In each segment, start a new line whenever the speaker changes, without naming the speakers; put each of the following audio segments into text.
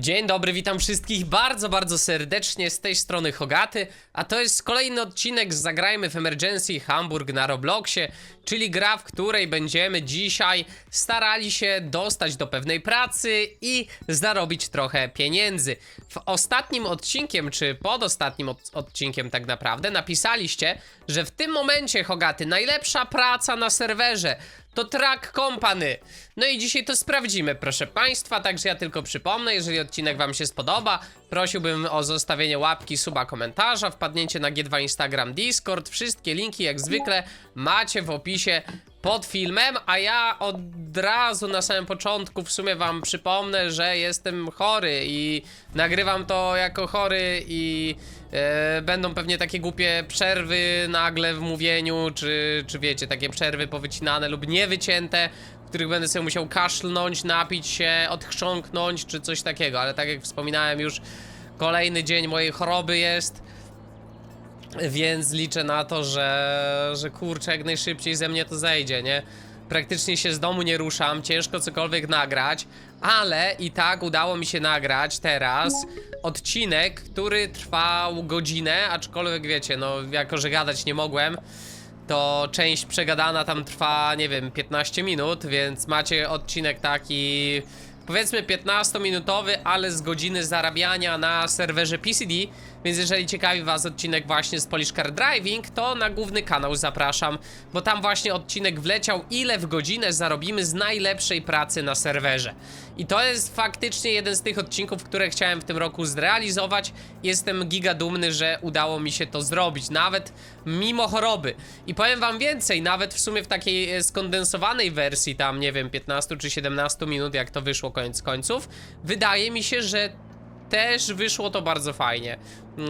Dzień dobry, witam wszystkich bardzo, bardzo serdecznie z tej strony Hogaty, a to jest kolejny odcinek z Zagrajmy w Emergency Hamburg na Robloxie, czyli gra, w której będziemy dzisiaj starali się dostać do pewnej pracy i zarobić trochę pieniędzy. W ostatnim odcinkiem, czy pod ostatnim od odcinkiem tak naprawdę, napisaliście, że w tym momencie Hogaty najlepsza praca na serwerze to Track Company. No i dzisiaj to sprawdzimy, proszę Państwa. Także ja tylko przypomnę, jeżeli odcinek Wam się spodoba, prosiłbym o zostawienie łapki, suba, komentarza, wpadnięcie na G2 Instagram, Discord. Wszystkie linki, jak zwykle, macie w opisie pod filmem, a ja od razu na samym początku w sumie wam przypomnę, że jestem chory i nagrywam to jako chory i e, będą pewnie takie głupie przerwy nagle w mówieniu, czy, czy wiecie, takie przerwy powycinane lub niewycięte, w których będę sobie musiał kaszlnąć, napić się, odchrząknąć, czy coś takiego, ale tak jak wspominałem już, kolejny dzień mojej choroby jest. Więc liczę na to, że, że kurczę, jak najszybciej ze mnie to zejdzie, nie? Praktycznie się z domu nie ruszam, ciężko cokolwiek nagrać, ale i tak udało mi się nagrać teraz odcinek, który trwał godzinę, aczkolwiek wiecie, no jako że gadać nie mogłem, to część przegadana tam trwa, nie wiem, 15 minut, więc macie odcinek taki powiedzmy 15-minutowy, ale z godziny zarabiania na serwerze PCD, więc jeżeli ciekawi was odcinek właśnie z Polish Car Driving, to na główny kanał zapraszam, bo tam właśnie odcinek wleciał, ile w godzinę zarobimy z najlepszej pracy na serwerze. I to jest faktycznie jeden z tych odcinków, które chciałem w tym roku zrealizować. Jestem giga dumny, że udało mi się to zrobić, nawet mimo choroby. I powiem wam więcej, nawet w sumie w takiej e, skondensowanej wersji, tam nie wiem, 15 czy 17 minut, jak to wyszło koniec końców, wydaje mi się, że też wyszło to bardzo fajnie.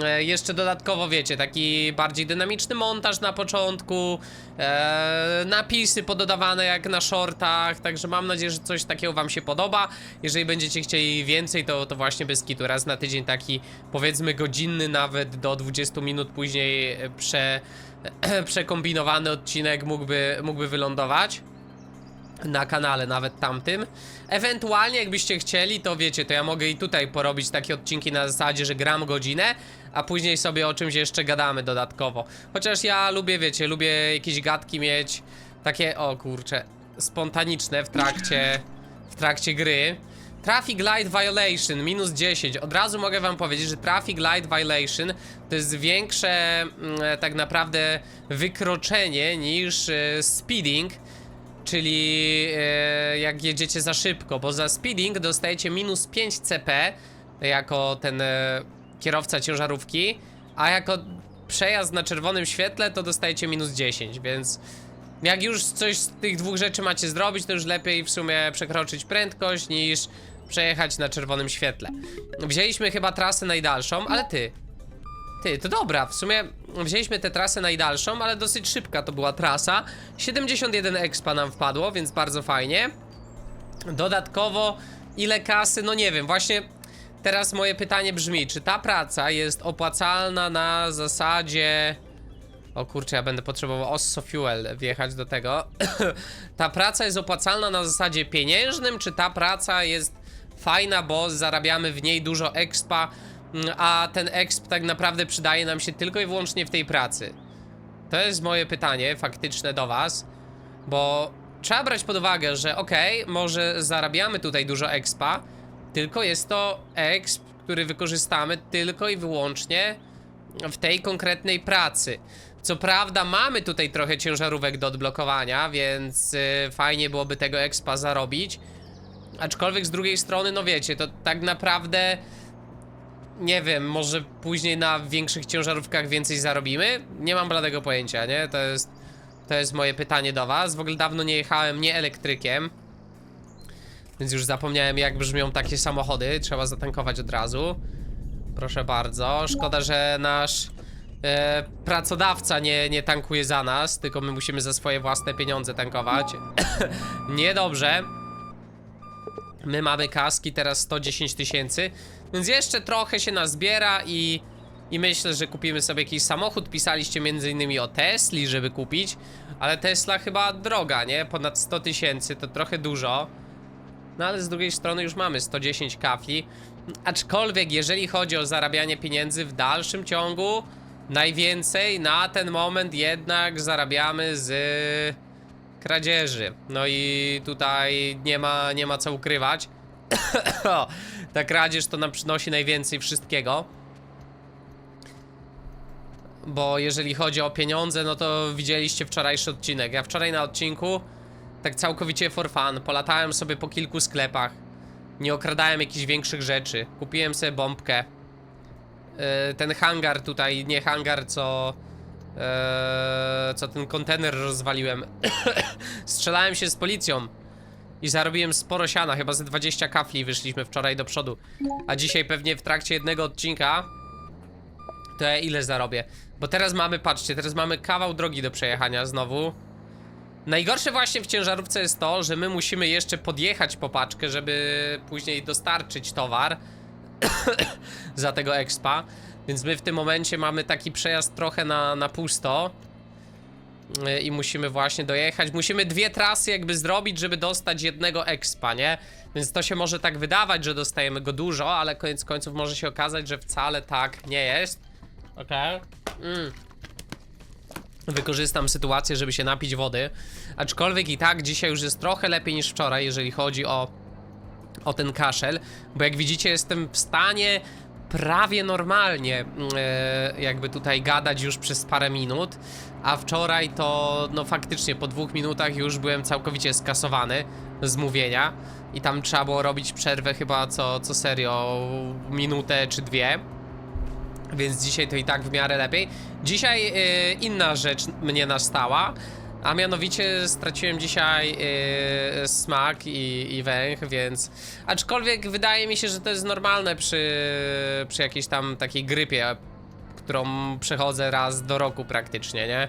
E, jeszcze dodatkowo, wiecie, taki bardziej dynamiczny montaż na początku, e, napisy pododawane jak na shortach, także mam nadzieję, że coś takiego wam się podoba. Jeżeli będziecie chcieli więcej, to, to właśnie bez kitu, raz na tydzień taki powiedzmy godzinny nawet do 20 minut później prze, przekombinowany odcinek mógłby, mógłby wylądować na kanale, nawet tamtym. Ewentualnie, jakbyście chcieli, to wiecie, to ja mogę i tutaj porobić takie odcinki na zasadzie, że gram godzinę, a później sobie o czymś jeszcze gadamy dodatkowo. Chociaż ja lubię, wiecie, lubię jakieś gadki mieć takie, o kurcze, spontaniczne w trakcie, w trakcie gry. Traffic Light Violation, minus 10. Od razu mogę wam powiedzieć, że Traffic Light Violation to jest większe mm, tak naprawdę wykroczenie niż e, speeding czyli e, jak jedziecie za szybko, bo za speeding dostajecie minus 5 CP jako ten e, kierowca ciężarówki, a jako przejazd na czerwonym świetle to dostajecie minus 10, więc jak już coś z tych dwóch rzeczy macie zrobić, to już lepiej w sumie przekroczyć prędkość niż przejechać na czerwonym świetle. Wzięliśmy chyba trasę najdalszą, ale ty, ty, to dobra, w sumie wzięliśmy tę trasę najdalszą, ale dosyć szybka to była trasa. 71 expa nam wpadło, więc bardzo fajnie. Dodatkowo, ile kasy? No nie wiem, właśnie teraz moje pytanie brzmi, czy ta praca jest opłacalna na zasadzie... O kurczę, ja będę potrzebował Osso Fuel wjechać do tego. ta praca jest opłacalna na zasadzie pieniężnym, czy ta praca jest fajna, bo zarabiamy w niej dużo expa, a ten exp tak naprawdę przydaje nam się tylko i wyłącznie w tej pracy? To jest moje pytanie faktyczne do was, bo trzeba brać pod uwagę, że okej, okay, może zarabiamy tutaj dużo expa, tylko jest to exp, który wykorzystamy tylko i wyłącznie w tej konkretnej pracy. Co prawda mamy tutaj trochę ciężarówek do odblokowania, więc yy, fajnie byłoby tego expa zarobić. Aczkolwiek z drugiej strony, no wiecie, to tak naprawdę nie wiem, może później na większych ciężarówkach więcej zarobimy? Nie mam bladego pojęcia, nie? To jest, to jest moje pytanie do was. W ogóle dawno nie jechałem nie elektrykiem. Więc już zapomniałem jak brzmią takie samochody. Trzeba zatankować od razu. Proszę bardzo. Szkoda, że nasz e, pracodawca nie, nie tankuje za nas, tylko my musimy za swoje własne pieniądze tankować. Niedobrze. My mamy kaski teraz 110 tysięcy. Więc jeszcze trochę się nazbiera i, i myślę, że kupimy sobie jakiś samochód. Pisaliście między innymi o Tesli, żeby kupić, ale Tesla chyba droga, nie? Ponad 100 tysięcy to trochę dużo. No ale z drugiej strony już mamy 110 kafli. Aczkolwiek, jeżeli chodzi o zarabianie pieniędzy w dalszym ciągu, najwięcej na ten moment jednak zarabiamy z kradzieży. No i tutaj nie ma, nie ma co ukrywać. Ta kradzież to nam przynosi najwięcej wszystkiego. Bo jeżeli chodzi o pieniądze, no to widzieliście wczorajszy odcinek. Ja wczoraj na odcinku, tak całkowicie for fun, polatałem sobie po kilku sklepach. Nie okradałem jakichś większych rzeczy. Kupiłem sobie bombkę. Yy, ten hangar tutaj, nie hangar, co. Yy, co ten kontener rozwaliłem. Strzelałem się z policją. I zarobiłem sporo siana, chyba ze 20 kafli wyszliśmy wczoraj do przodu. A dzisiaj pewnie w trakcie jednego odcinka to ja ile zarobię? Bo teraz mamy, patrzcie, teraz mamy kawał drogi do przejechania znowu. Najgorsze właśnie w ciężarówce jest to, że my musimy jeszcze podjechać po paczkę, żeby później dostarczyć towar za tego expa. Więc my w tym momencie mamy taki przejazd trochę na, na pusto. Yy, I musimy właśnie dojechać. Musimy dwie trasy jakby zrobić, żeby dostać jednego expa, nie? Więc to się może tak wydawać, że dostajemy go dużo, ale koniec końców może się okazać, że wcale tak nie jest. Okej. Mm. Wykorzystam sytuację, żeby się napić wody. Aczkolwiek i tak dzisiaj już jest trochę lepiej niż wczoraj, jeżeli chodzi o, o ten kaszel. Bo jak widzicie, jestem w stanie prawie normalnie e, jakby tutaj gadać już przez parę minut. A wczoraj to, no faktycznie po dwóch minutach już byłem całkowicie skasowany z mówienia. I tam trzeba było robić przerwę chyba co, co serio minutę czy dwie. Więc dzisiaj to i tak w miarę lepiej. Dzisiaj y, inna rzecz mnie nastała, a mianowicie straciłem dzisiaj y, smak i, i węch, więc aczkolwiek wydaje mi się, że to jest normalne przy, przy jakiejś tam takiej grypie, którą przechodzę raz do roku praktycznie, nie?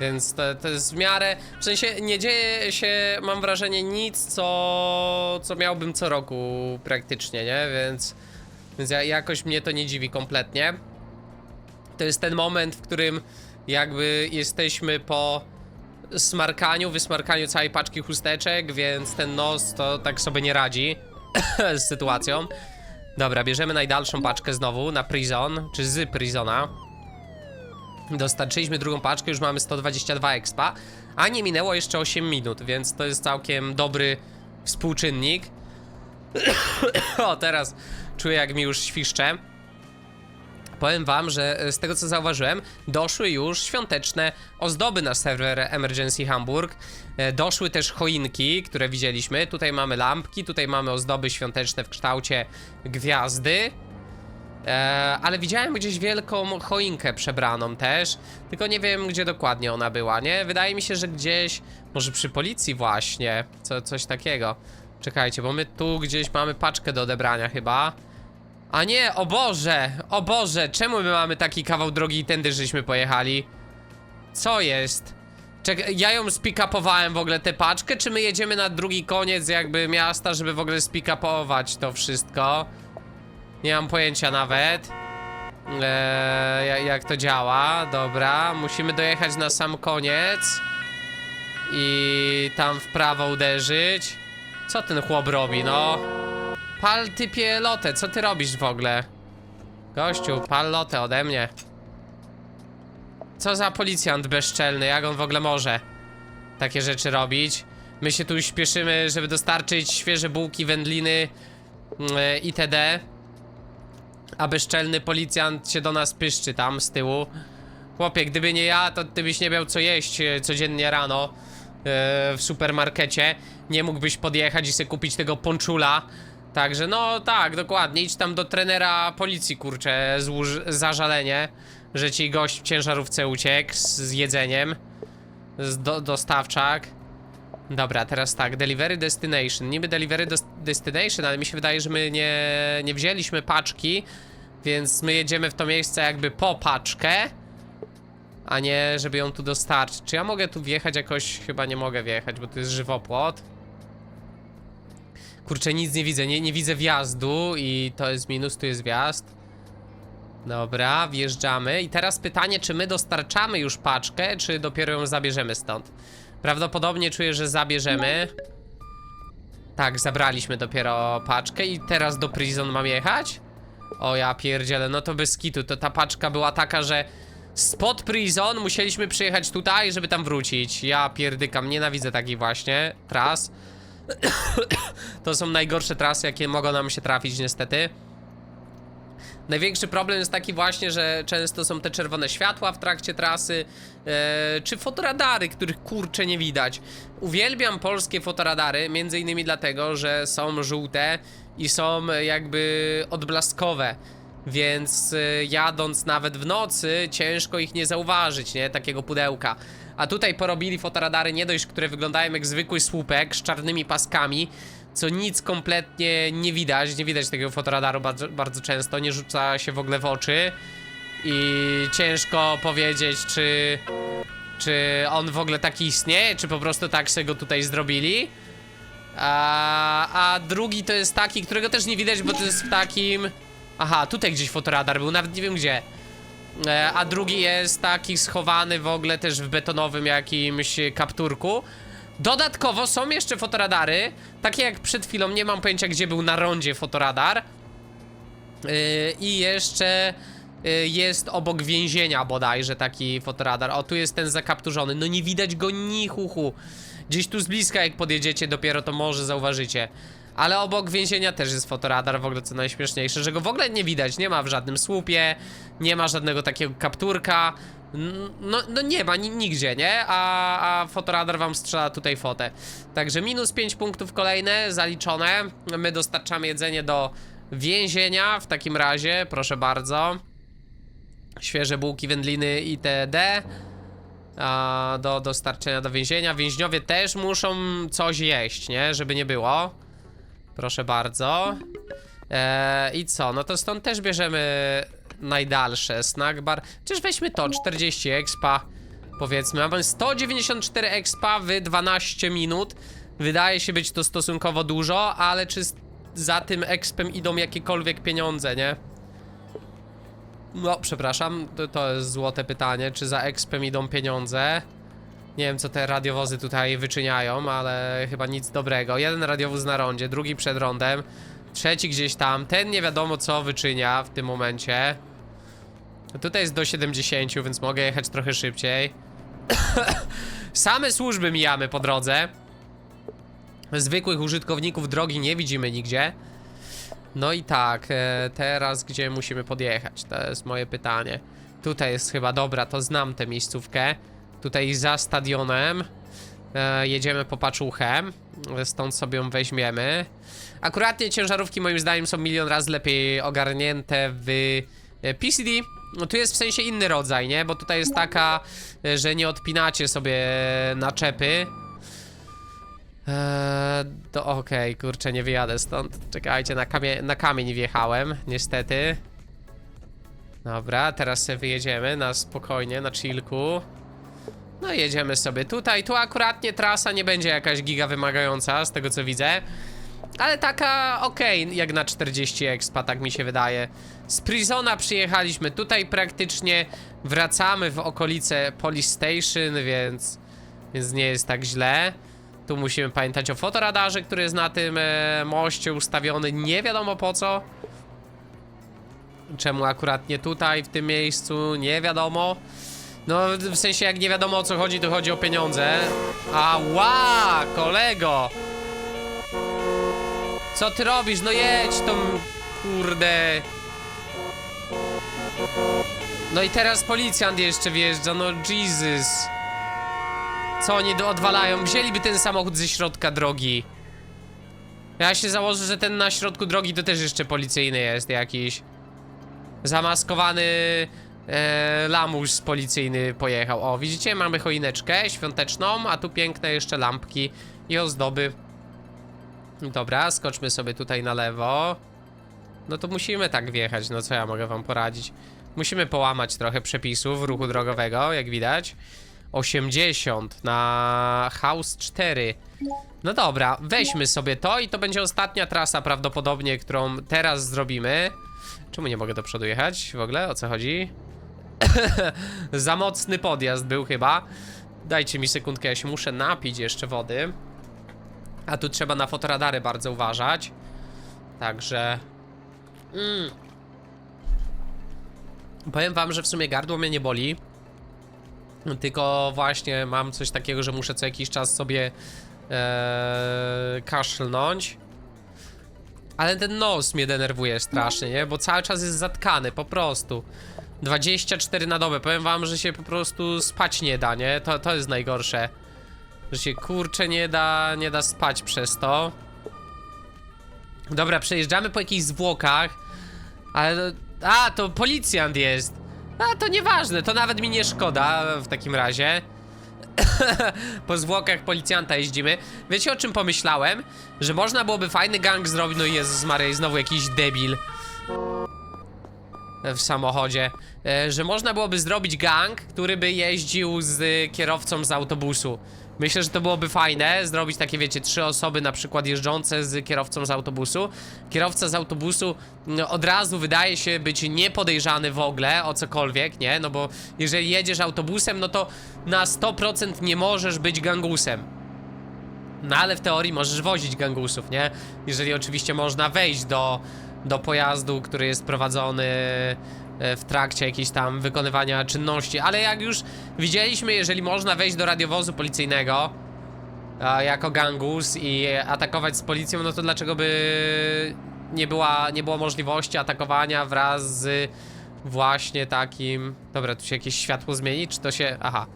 Więc to, to jest w miarę, w sensie nie dzieje się, mam wrażenie, nic, co, co miałbym co roku praktycznie, nie? Więc, więc ja, jakoś mnie to nie dziwi kompletnie. To jest ten moment, w którym jakby jesteśmy po smarkaniu, wysmarkaniu całej paczki chusteczek, więc ten nos to tak sobie nie radzi z sytuacją. Dobra, bierzemy najdalszą paczkę znowu na Prison, czy z Prisona. Dostarczyliśmy drugą paczkę, już mamy 122 expa, a nie minęło jeszcze 8 minut, więc to jest całkiem dobry współczynnik. o, teraz czuję jak mi już świszcze. Powiem wam, że e, z tego co zauważyłem, doszły już świąteczne ozdoby na serwer Emergency Hamburg. E, Doszły też choinki, które widzieliśmy. Tutaj mamy lampki, tutaj mamy ozdoby świąteczne w kształcie gwiazdy. E, ale widziałem gdzieś wielką choinkę przebraną też, tylko nie wiem gdzie dokładnie ona była, nie? Wydaje mi się, że gdzieś, może przy policji właśnie, co, coś takiego. Czekajcie, bo my tu gdzieś mamy paczkę do odebrania chyba. A nie, o Boże, o Boże, czemu my mamy taki kawał drogi i tędy żeśmy pojechali? Co jest? Czek ja ją spikapowałem w ogóle tę paczkę, czy my jedziemy na drugi koniec jakby miasta, żeby w ogóle spikapować to wszystko? Nie mam pojęcia nawet. Eee, jak, to działa, dobra, musimy dojechać na sam koniec. I tam w prawo uderzyć. Co ten chłop robi, no? Pal typie lotę, co ty robisz w ogóle? Gościu, pal lotę ode mnie. Co za policjant bezczelny, jak on w ogóle może takie rzeczy robić? My się tu śpieszymy, żeby dostarczyć świeże bułki, wędliny yy, itd. A bezczelny policjant się do nas pyszczy tam z tyłu. Chłopie, gdyby nie ja, to ty byś nie miał co jeść e, codziennie rano e, w supermarkecie. Nie mógłbyś podjechać i sobie kupić tego ponczula. Także no tak, dokładnie. Idź tam do trenera policji, kurczę, złóż zażalenie, że ci gość w ciężarówce uciekł z, z jedzeniem. Z do, dostawczak. Dobra, teraz tak, delivery destination. Niby delivery des destination, ale mi się wydaje, że my nie, nie wzięliśmy paczki, więc my jedziemy w to miejsce jakby po paczkę, a nie żeby ją tu dostarczyć. Czy ja mogę tu wjechać jakoś? Chyba nie mogę wjechać, bo to jest żywopłot. Kurczę, nic nie widzę, nie, nie widzę wjazdu i to jest minus, tu jest wjazd. Dobra, wjeżdżamy. I teraz pytanie, czy my dostarczamy już paczkę, czy dopiero ją zabierzemy stąd? Prawdopodobnie czuję, że zabierzemy. Tak, zabraliśmy dopiero paczkę i teraz do prison mam jechać? O ja pierdzielę, no to bez kitu, to ta paczka była taka, że spod prison musieliśmy przyjechać tutaj, żeby tam wrócić. Ja pierdykam, nienawidzę takich właśnie tras. to są najgorsze trasy, jakie mogą nam się trafić niestety. Największy problem jest taki właśnie, że często są te czerwone światła w trakcie trasy, e, czy fotoradary, których kurcze nie widać. Uwielbiam polskie fotoradary, między innymi dlatego, że są żółte i są e, jakby odblaskowe. Więc e, jadąc nawet w nocy, ciężko ich nie zauważyć, nie? Takiego pudełka. A tutaj porobili fotoradary nie dość, które wyglądają jak zwykły słupek z czarnymi paskami, co nic kompletnie nie widać, nie widać tego fotoradaru bardzo, bardzo często, nie rzuca się w ogóle w oczy i ciężko powiedzieć, czy, czy on w ogóle taki istnieje, czy po prostu tak sobie go tutaj zrobili. A, a drugi to jest taki, którego też nie widać, bo to jest w takim... Aha, tutaj gdzieś fotoradar był, nawet nie wiem gdzie. E, A drugi jest taki schowany w ogóle też w betonowym jakimś kapturku. Dodatkowo są jeszcze fotoradary, takie jak przed chwilą, nie mam pojęcia gdzie był na rondzie fotoradar. Yy, I jeszcze yy, jest obok więzienia bodajże taki fotoradar. O, tu jest ten zakapturzony, no nie widać go ni chuchu. Gdzieś tu z bliska jak podjedziecie dopiero to może zauważycie. Ale obok więzienia też jest fotoradar, w ogóle co najśmieszniejsze, że go w ogóle nie widać, nie ma w żadnym słupie, nie ma żadnego takiego kapturka. No, no nie ma ni nigdzie, nie? A, a fotoradar wam strzela tutaj fotę. Także minus 5 punktów kolejne, zaliczone. My dostarczamy jedzenie do więzienia w takim razie, proszę bardzo. Świeże bułki, wędliny itd. A, do dostarczenia do więzienia. Więźniowie też muszą coś jeść, nie? Żeby nie było. Proszę bardzo. Eee, I co? No to stąd też bierzemy najdalsze. Snack bar. Czyż weźmy to, 40 expa. Powiedzmy, mamy 194 expa w 12 minut. Wydaje się być to stosunkowo dużo, ale czy za tym expem idą jakiekolwiek pieniądze, nie? No, przepraszam, to, to jest złote pytanie, czy za expem idą pieniądze? Nie wiem, co te radiowozy tutaj wyczyniają, ale chyba nic dobrego. Jeden radiowóz na rondzie, drugi przed rondem, trzeci gdzieś tam. Ten nie wiadomo, co wyczynia w tym momencie. Tutaj jest do 70, więc mogę jechać trochę szybciej. Same służby mijamy po drodze. Zwykłych użytkowników drogi nie widzimy nigdzie. No i tak, e, teraz gdzie musimy podjechać? To jest moje pytanie. Tutaj jest chyba dobra, to znam tę miejscówkę. Tutaj za stadionem e, jedziemy po paczuchę, stąd sobie ją weźmiemy. Akuratnie ciężarówki moim zdaniem są milion razy lepiej ogarnięte w e, PCD. No tu jest w sensie inny rodzaj, nie? Bo tutaj jest taka, e, że nie odpinacie sobie naczepy. Eee, to okej, kurczę, nie wyjadę stąd. Czekajcie, na, kamie na kamień wjechałem, niestety. Dobra, teraz sobie wyjedziemy na spokojnie, na chillku. No jedziemy sobie tutaj. Tu akuratnie trasa nie będzie jakaś giga wymagająca, z tego co widzę. Ale taka okej, jak na 40 expa, tak mi się wydaje. Z Prisona przyjechaliśmy tutaj praktycznie. Wracamy w okolice Police Station, więc, więc nie jest tak źle. Tu musimy pamiętać o fotoradarze, który jest na tym e, moście ustawiony. Nie wiadomo po co. Czemu akurat nie tutaj, w tym miejscu, nie wiadomo. No, w sensie jak nie wiadomo o co chodzi, to chodzi o pieniądze. Ała, kolego! Co ty robisz? No jedź tą... Kurde... No i teraz policjant jeszcze wjeżdża, no Jesus. Co oni odwalają? Wzięliby ten samochód ze środka drogi. Ja się założę, że ten na środku drogi to też jeszcze policyjny jest jakiś. Zamaskowany e, lamus policyjny pojechał. O, widzicie, mamy choineczkę świąteczną, a tu piękne jeszcze lampki i ozdoby. Dobra, skoczmy sobie tutaj na lewo. No to musimy tak wjechać, no co ja mogę wam poradzić. Musimy połamać trochę przepisów ruchu drogowego, jak widać. 80 na House 4. No dobra, weźmy sobie to i to będzie ostatnia trasa prawdopodobnie, którą teraz zrobimy. Czemu nie mogę do przodu jechać w ogóle? O co chodzi? Za mocny podjazd był chyba. Dajcie mi sekundkę, ja się muszę napić jeszcze wody. A tu trzeba na fotoradary bardzo uważać. Także. Mm. Powiem wam, że w sumie gardło mnie nie boli. Tylko właśnie mam coś takiego, że muszę co jakiś czas sobie e, kaszlnąć. Ale ten nos mnie denerwuje strasznie, nie? Bo cały czas jest zatkany, po prostu. 24 na dobę. Powiem wam, że się po prostu spać nie da, nie? To, to jest najgorsze. Że się kurczę nie da, nie da spać przez to. Dobra, przejeżdżamy po jakichś zwłokach. Ale. A, to policjant jest. A, to nieważne, to nawet mi nie szkoda w takim razie. po zwłokach policjanta jeździmy. Wiecie o czym pomyślałem? Że można byłoby fajny gang zrobić. No Jezus Maria, znowu jakiś debil w samochodzie, e, że można byłoby zrobić gang, który by jeździł z kierowcą z autobusu. Myślę, że to byłoby fajne, zrobić takie, wiecie, trzy osoby na przykład jeżdżące z kierowcą z autobusu. Kierowca z autobusu no, od razu wydaje się być niepodejrzany w ogóle o cokolwiek, nie? No bo jeżeli jedziesz autobusem, no to na 100% nie możesz być gangusem. No ale w teorii możesz wozić gangusów, nie? Jeżeli oczywiście można wejść do, do pojazdu, który jest prowadzony e, w trakcie jakiejś tam wykonywania czynności. Ale jak już widzieliśmy, jeżeli można wejść do radiowozu policyjnego jako gangus i atakować z policją, no to dlaczego by nie, była, nie było możliwości atakowania wraz z właśnie takim... Dobra, tu się jakieś światło zmieni, czy to się... Aha,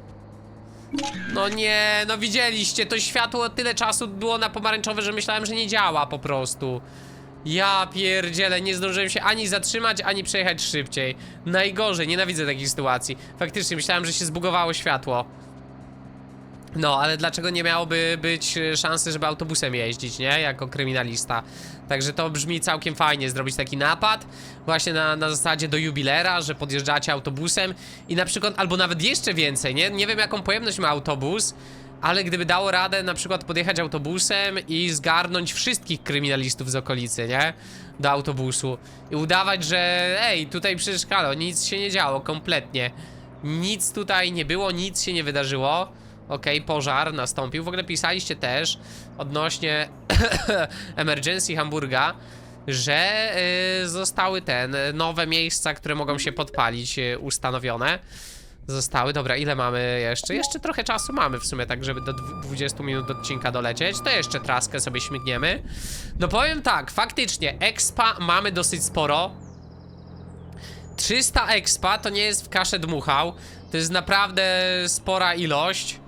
no nie, no widzieliście, to światło tyle czasu było na pomarańczowe, że myślałem, że nie działa po prostu. Ja pierdzielę, nie zdążyłem się ani zatrzymać, ani przejechać szybciej. Najgorzej, nienawidzę takich sytuacji. Faktycznie myślałem, że się zbugowało światło. No, ale dlaczego nie miałoby być e, szansy, żeby autobusem jeździć, nie? Jako kryminalista. Także to brzmi całkiem fajnie, zrobić taki napad właśnie na, na zasadzie do jubilera, że podjeżdżacie autobusem i na przykład, albo nawet jeszcze więcej, nie? Nie wiem jaką pojemność ma autobus, ale gdyby dało radę na przykład podjechać autobusem i zgarnąć wszystkich kryminalistów z okolicy, nie? Do autobusu i udawać, że ej, tutaj przecież halo, nic się nie działo, kompletnie. Nic tutaj nie było, nic się nie wydarzyło. Okej, pożar nastąpił. W ogóle pisaliście też odnośnie emergency Hamburga, że y, zostały ten nowe miejsca, które mogą się podpalić, y, ustanowione. Zostały. Dobra, ile mamy jeszcze? Jeszcze trochę czasu mamy w sumie, tak żeby do dwu- 20 minut odcinka dolecieć. To jeszcze traskę sobie śmigniemy. No powiem tak, faktycznie, expa mamy dosyć sporo. 300 expa to nie jest w kaszę dmuchał. To jest naprawdę spora ilość.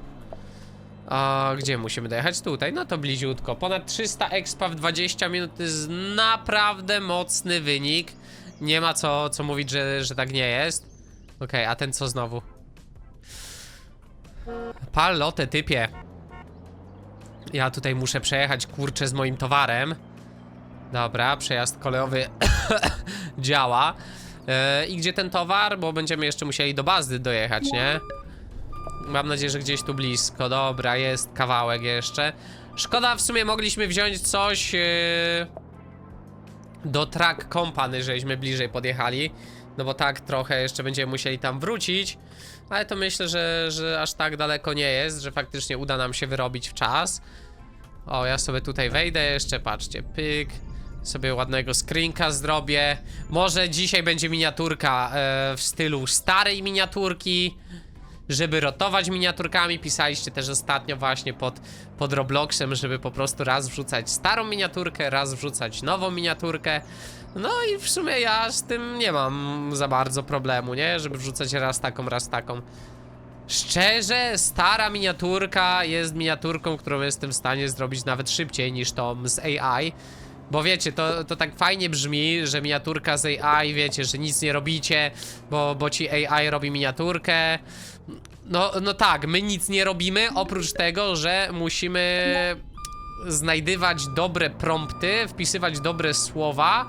A gdzie musimy dojechać? Tutaj, no to bliziutko. Ponad 300 expa w 20 minut to jest naprawdę mocny wynik. Nie ma co, co mówić, że, że tak nie jest. Okej, a ten co znowu? Pal lotę, typie. Ja tutaj muszę przejechać kurczę z moim towarem. Dobra, przejazd kolejowy działa. E, I gdzie ten towar? Bo będziemy jeszcze musieli do bazy dojechać, nie? Mam nadzieję, że gdzieś tu blisko. Dobra, jest kawałek jeszcze. Szkoda, w sumie mogliśmy wziąć coś yy, do track company, żeśmy bliżej podjechali. No bo tak trochę jeszcze będziemy musieli tam wrócić. Ale to myślę, że, że aż tak daleko nie jest, że faktycznie uda nam się wyrobić w czas. O, ja sobie tutaj wejdę jeszcze, patrzcie, pyk. Sobie ładnego screenka zrobię. Może dzisiaj będzie miniaturka e, w stylu starej miniaturki żeby rotować miniaturkami. Pisaliście też ostatnio właśnie pod, pod Robloxem, żeby po prostu raz wrzucać starą miniaturkę, raz wrzucać nową miniaturkę. No i w sumie ja z tym nie mam za bardzo problemu, nie? Żeby wrzucać raz taką, raz taką. Szczerze, stara miniaturka jest miniaturką, którą jestem w stanie zrobić nawet szybciej niż tą z AI. Bo wiecie, to, to tak fajnie brzmi, że miniaturka z AI, wiecie, że nic nie robicie, bo, bo ci AI robi miniaturkę. No, no tak, my nic nie robimy, oprócz tego, że musimy znajdywać dobre prompty, wpisywać dobre słowa,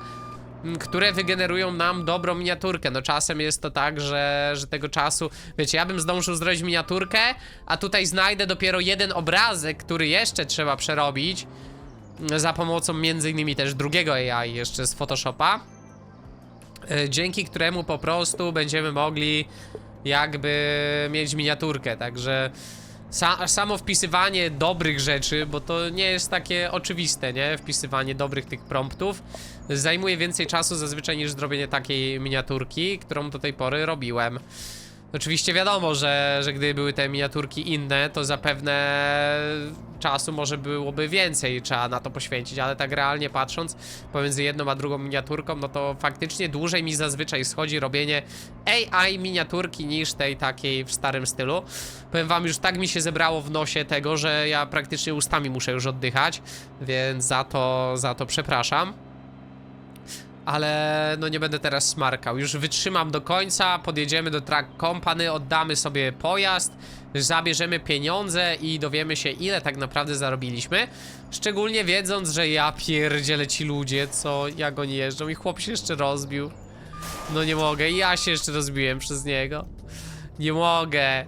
m, które wygenerują nam dobrą miniaturkę. No czasem jest to tak, że, że tego czasu, wiecie, ja bym zdążył zrobić miniaturkę, a tutaj znajdę dopiero jeden obrazek, który jeszcze trzeba przerobić za pomocą między innymi też drugiego AI jeszcze z Photoshopa, e, dzięki któremu po prostu będziemy mogli jakby mieć miniaturkę, także sa samo wpisywanie dobrych rzeczy, bo to nie jest takie oczywiste, nie? Wpisywanie dobrych tych promptów zajmuje więcej czasu zazwyczaj niż zrobienie takiej miniaturki, którą do tej pory robiłem. Oczywiście wiadomo, że, że gdyby były te miniaturki inne, to zapewne czasu może byłoby więcej trzeba na to poświęcić, ale tak realnie patrząc pomiędzy jedną a drugą miniaturką, no to faktycznie dłużej mi zazwyczaj schodzi robienie AI miniaturki niż tej takiej w starym stylu. Powiem wam, już tak mi się zebrało w nosie tego, że ja praktycznie ustami muszę już oddychać, więc za to, za to przepraszam ale no nie będę teraz smarkał. Już wytrzymam do końca, podjedziemy do Track Company, oddamy sobie pojazd, zabierzemy pieniądze i dowiemy się ile tak naprawdę zarobiliśmy. Szczególnie wiedząc, że ja pierdzielę ci ludzie, co jak oni jeżdżą i chłop się jeszcze rozbił. No nie mogę, ja się jeszcze rozbiłem przez niego. Nie mogę.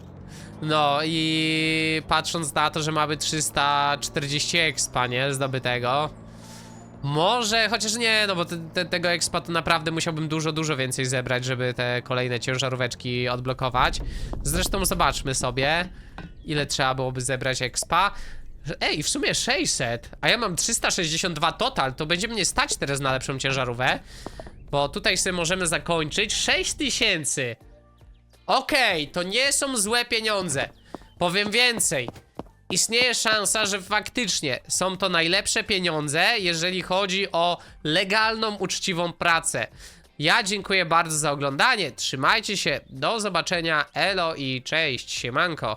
No i patrząc na to, że mamy 340 expa, nie, zdobytego. Może, chociaż nie, no bo te, te, tego expa to naprawdę musiałbym dużo, dużo więcej zebrać, żeby te kolejne ciężaróweczki odblokować. Zresztą zobaczmy sobie, ile trzeba byłoby zebrać expa. Ej, w sumie 600, a ja mam 362 total, to będzie mnie stać teraz na lepszą ciężarówkę. Bo tutaj sobie możemy zakończyć 6000. Okej, to nie są złe pieniądze. Powiem więcej. Istnieje szansa, że faktycznie są to najlepsze pieniądze, jeżeli chodzi o legalną, uczciwą pracę. Ja dziękuję bardzo za oglądanie. Trzymajcie się. Do zobaczenia. Elo i cześć. Siemanko.